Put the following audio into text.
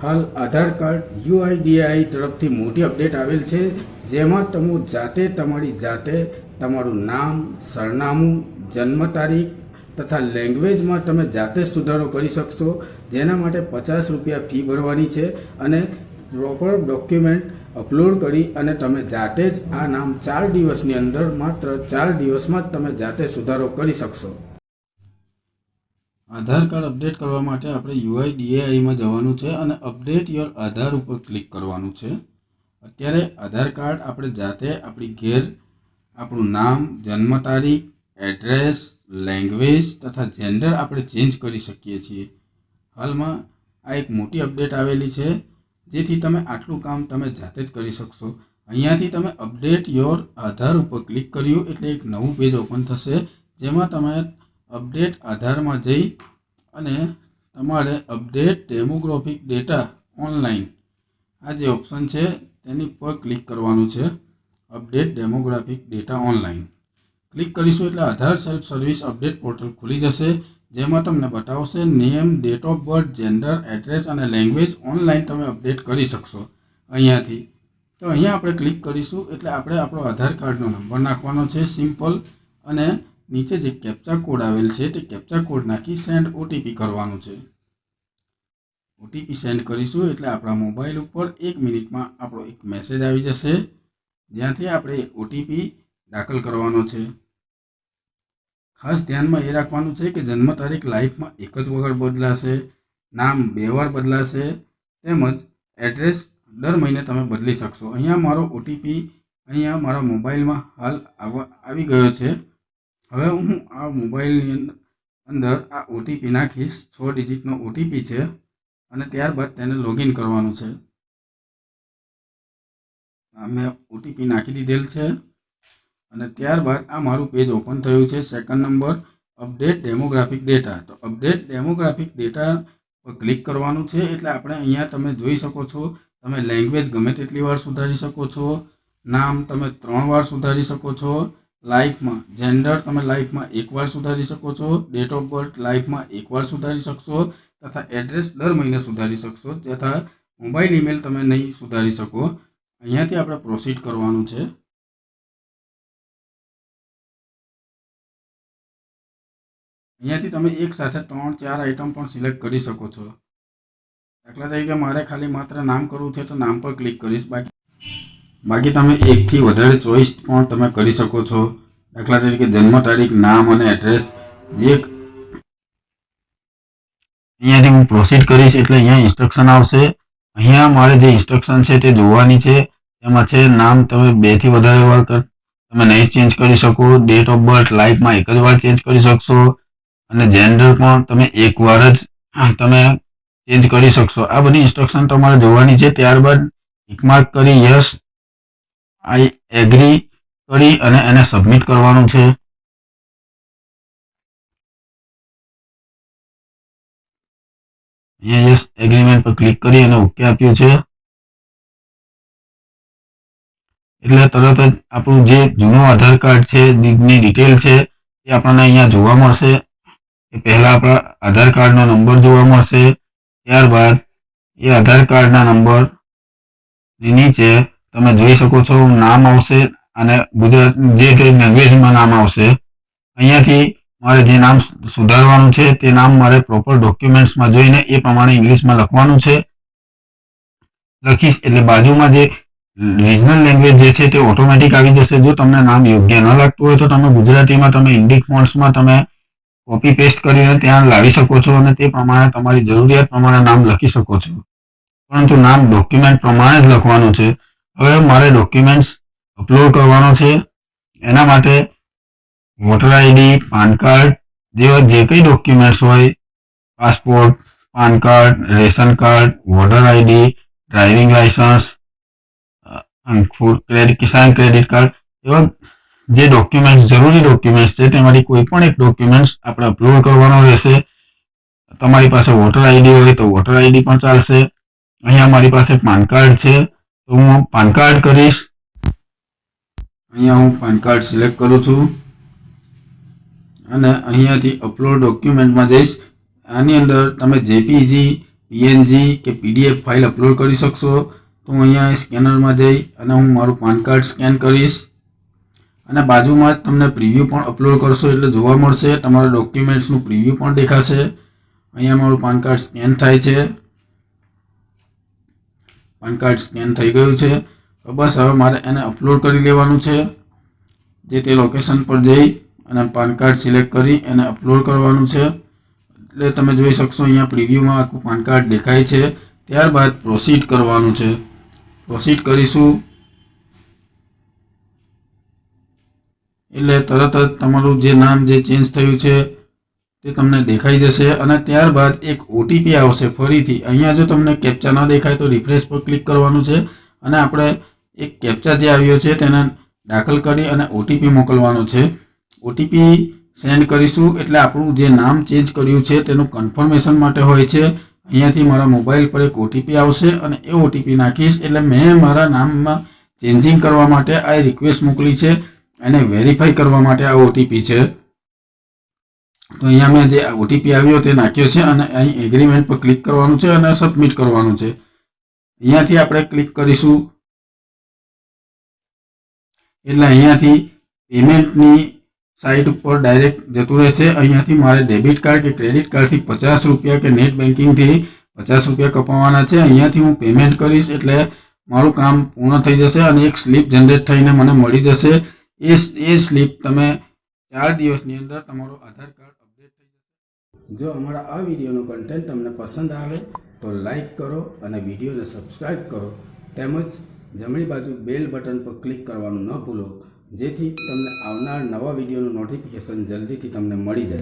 હાલ આધાર card UIDAI તરફથી મોટી અપડેટ આવેલ છે, જેમાં તમે જાતે તમારી જાતે તમારું નામ, સરનામું, જન્મ તારીખ તથા લેંગ્વેજમાં તમે જાતે સુધારો કરી શકશો, જેના માટે પચાસ રૂપિયા ફી ભરવાની છે અને પ્રોપર ડોક્યુમેન્ટ અપલોડ કરી અને તમે જાતે જ આ નામ ચાર દિવસની અંદર માત્ર ચાર દિવસમાં જ તમે જાતે સુધારો કરી શકશો. આધાર કાર્ડ અપડેટ કરવા માટે આપણે યુઆઈ ડીએઆઈમાં જવાનું છે અને અપડેટ યોર આધાર ઉપર ક્લિક કરવાનું છે. અત્યારે આધાર કાર્ડ આપણે જાતે આપણી ઘેર આપણું નામ, જન્મ તારીખ, એડ્રેસ, લેંગ્વેજ તથા જેન્ડર આપણે ચેન્જ કરી શકીએ છીએ. હાલમાં આ એક મોટી અપડેટ આવેલી છે, જેથી તમે આટલું કામ તમે જાતે જ કરી શકશો. અહીંયાથી તમે અપડેટ યોર આધાર ઉપર ક્લિક કર્યું એટલે એક નવું પેજ ઓપન થશે, જેમાં તમે અપડેટ આધારમાં જઈ અને તમારે અપડેટ ડેમોગ્રાફિક ડેટા ઓનલાઈન આ જે ઓપ્શન છે તેની પર ક્લિક કરવાનું છે update demographic data online. Click કરીશું એટલે Aadhaar self service update portal ખુલી જશે, જેમાં તમને બતાવશે name, date of birth, gender, address અને લેંગ્વેજ ઓનલાઈન તમે અપડેટ કરી શકશો અહીંયાથી. તો અહીંયા આપણે ક્લિક કરીશું એટલે આપણે આપણો આધાર કાર્ડનો નંબર નાખવાનો છે, સિમ્પલ અને નીચે જે કેપ્ચા કોડ આવેલ છે તે કેપ્ચા કોડ નાખી સેન્ડ ઓટીપી કરવાનું છે. ઓટીપી સેન્ડ કરીશું એટલે આપણા મોબાઈલ ઉપર એક મિનિટમાં આપણો એક મેસેજ આવી જશે. જ્યાંથી આપણે ઓટીપી દાખલ કરવાનો છે. ખાસ ધ્યાનમાં એ રાખવાનું છે કે જન્મ તારીખ લાઈફમાં એક જ વખત બદલાશે, નામ બે વાર બદલાશે, તેમજ એડ્રેસ દર મહિને તમે બદલી શકશો. અહીંયા મારો ઓટીપી અહીંયા મારા મોબાઈલમાં હાલ આવવા આવી ગયો છે. હવે હું આ મોબાઈલની અંદર આ ઓટીપી નાખીશ. છ ડિજિટનો ઓટીપી છે. અને ત્યારબાદ તેને લોગિન કરવાનું છે. મેં ઓટીપી નાખી દીધેલ છે. અને ત્યારબાદ આ મારું પેજ ઓપન થયું છે. Second number update demographic data તો અપડેટ ડેમોગ્રાફિક ડેટા પર ક્લિક કરવાનું છે. એટલે આપણે અહીંયા તમે જોઈ શકો છો, તમે લેંગ્વેજ ગમે તેટલી વાર સુધારી શકો છો. નામ તમે ત્રણ વાર સુધારી શકો છો. લાઈફમાં જેન્ડર તમે લાઈફમાં એકવાર સુધારી શકો છો ડેટ ઓફ બર્થ લાઈફમાં એકવાર સુધારી શકશો, તથા એડ્રેસ દર મહિને સુધારી શકશો, તથા મોબાઈલ ઈમેલ તમે નહીં સુધારી શકો. અહીંયાથી આપણે પ્રોસીડ કરવાનું છે. અહીંયાથી તમે એક સાથે ત્રણ, ચાર આઇટમ પણ સિલેક્ટ કરી શકો છો. દાખલા તરીકે મારે ખાલી માત્ર નામ કરવું છે તો નામ પર ક્લિક કરીશ. બાકી બાકી તમે એકથી વધારે ચોઈસ પણ તમે કરી શકો છો. દાખલા તરીકે જન્મ તારીખ, નામ અને એડ્રેસ જે અહીંયાથી હું પ્રોસીડ કરીશ એટલે અહીંયા ઇન્સ્ટ્રક્શન આવશે. અહીંયા મારે જે ઇન્સ્ટ્રક્શન છે તે જોવાની છે. એમાં છે નામ તમે બેથી વધારે વાર તમે નહીં ચેન્જ કરી શકો. ડેટ ઓફ બર્થ લાઈફમાં એક જ વાર ચેન્જ કરી શકશો. અને જેન્ડર પણ તમે એક વાર જ તમે ચેન્જ કરી શકશો. આ બધી ઇન્સ્ટ્રક્શન તમારે જોવાની છે. ત્યારબાદ ટિક માર્ક કરી યસ આઈ એગ્રી કરી અને એને સબમિટ કરવાનું છે. અહીંયા યસ એગ્રીમેન્ટ પર ક્લિક કરી અને ઓકે આપ્યું છે. એટલે તરત જ આપણું જે જૂનું આધાર કાર્ડ છે, ની ડિટેલ છે, એ આપણને અહીંયા જોવા મળશે. એ પહેલા આપણા આધાર કાર્ડનો નંબર જોવા મળશે. ત્યારબાદ એ આધાર કાર્ડના નંબર નીચે તમે જોઈ શકો છો, નામ આવશે અને ગુજરાત, જે કંઈ લેંગ્વેજમાં નામ આવશે, અહીંયાથી મારે જે નામ સુધારવાનું છે, તે નામ મારે પ્રોપર ડોક્યુમેન્ટ્સમાં જોઈને એ પ્રમાણે ઇંગ્લિશમાં લખવાનું છે. લખીશ એટલે બાજુમાં જે રિજનલ લેંગ્વેજ જે છે તે ઓટોમેટિક આવી જશે. જો તમને નામ યોગ્ય ન લાગતું હોય તો તમે ગુજરાતીમાં, તમે ઇન્ડિક ફોન્ટ્સમાં તમે કોપી પેસ્ટ કરીને ત્યાં લાવી શકો છો અને તે પ્રમાણે તમારી જરૂરિયાત પ્રમાણે નામ લખી શકો છો. પરંતુ નામ ડોક્યુમેન્ટ પ્રમાણે જ લખવાનું છે. હવે મારે ડોક્યુમેન્ટ્સ અપલોડ કરવાનો છે. એના માટે વોટર આઈડી પાન કાર્ડ જેવા જે કંઈ ડોક્યુમેન્ટ્સ હોય passport PAN card ration card voter ID driving licence credit Kisan credit card એવા જે ડોક્યુમેન્ટ્સ જરૂરી ડોક્યુમેન્ટ્સ છે, તેમાંથી કોઈ પણ એક ડોક્યુમેન્ટ્સ આપણે અપલોડ કરવાનો રહેશે. તમારી પાસે વોટર આઈડી હોય તો વોટર આઈડી પણ ચાલશે. અહીંયા મારી પાસે પાન કાર્ડ છે. તો હું પાન કાર્ડ કરીશ. અહીંયા હું પાન કાર્ડ સિલેક્ટ કરું છું. અને અહીંયાથી અપલોડ ડોક્યુમેન્ટમાં જઈશ. આની અંદર તમે જેપીજી, પીએનજી કે પીડીએફ ફાઇલ અપલોડ કરી શકશો. તો હું અહીંયા સ્કેનરમાં જઈ અને હું મારું પાન કાર્ડ સ્કેન કરીશ. અને બાજુમાં જ તમને પ્રિવ્યૂ પણ અપલોડ કરશો એટલે જોવા મળશે. તમારા ડોક્યુમેન્ટ્સનું પ્રિવ્યૂ પણ દેખાશે. અહીંયા મારું પાન કાર્ડ સ્કેન થાય છે. પાન કાર્ડ સ્કેન થઈ ગયું છે. બસ હવે મારે એને અપલોડ કરી લેવાનું છે. જે તે લોકેશન પર જઈ અને પાન કાર્ડ સિલેક્ટ કરી એને અપલોડ કરવાનું છે. એટલે તમે જોઈ શકશો અહીંયા પ્રિવ્યૂમાં આખું પાન કાર્ડ દેખાય છે. ત્યારબાદ પ્રોસીડ કરવાનું છે. પ્રોસીડ કરીશું. એટલે તરત જ તમારું જે નામ જે ચેન્જ થયું છે તે તમને દેખાઈ જશે અને ત્યારબાદ એક ઓટીપી આવશે. ફરીથી, અહીંયા જો તમને કેપ્ચા ન દેખાય તો રિફ્રેશ પર ક્લિક કરવાનું છે અને આપણે એક કેપ્ચા જે આવ્યો છે તેને દાખલ કરી અને ઓટીપી મોકલવાનો છે. ઓટીપી સેન્ડ કરીશું એટલે આપણું જે નામ ચેન્જ કર્યું છે તેનું કન્ફર્મેશન માટે હોય છે. અહીંયાથી મારા મોબાઈલ પર એક ઓટીપી આવશે અને એ ઓટીપી નાખીશ એટલે મેં મારા નામમાં ચેન્જિંગ કરવા માટે આ રિક્વેસ્ટ મોકલી છે એને વેરીફાઈ કરવા માટે આ ઓટીપી છે. તો અહીંયા મેં જે ઓટીપી આવ્યો તે નાખ્યો છે અને અહીં એગ્રીમેન્ટ પર ક્લિક કરવાનું છે અને સબમિટ કરવાનું છે. અહીંયાથી આપણે ક્લિક કરીશું. એટલે અહીંયાથી પેમેન્ટની સાઇટ ઉપર ડાયરેક્ટ જતું રહેશે. અહીંયાથી મારે ડેબિટ કાર્ડ કે ક્રેડિટ કાર્ડથી પચાસ રૂપિયા કે નેટ બેન્કિંગથી પચાસ રૂપિયા કપાવવાના છે. અહીંયાથી હું પેમેન્ટ કરીશ એટલે મારું કામ પૂર્ણ થઈ જશે અને એક સ્લીપ જનરેટ થઈને મને મળી જશે. એ એ સ્લીપ તમે ચાર દિવસની અંદર તમારું આધાર કાર્ડ અપડેટ થઈ જશે. જો અમારા આ વિડીયોનો કન્ટેન્ટ તમને પસંદ આવે તો લાઈક કરો અને વિડીયોને સબસ્ક્રાઇબ કરો. તેમજ જમણી બાજુ બેલ બટન પર ક્લિક કરવાનું ન ભૂલો. જેથી તમને આવનાર નવા વિડીયોનું નોટિફિકેશન જલ્દીથી તમને મળી જાય.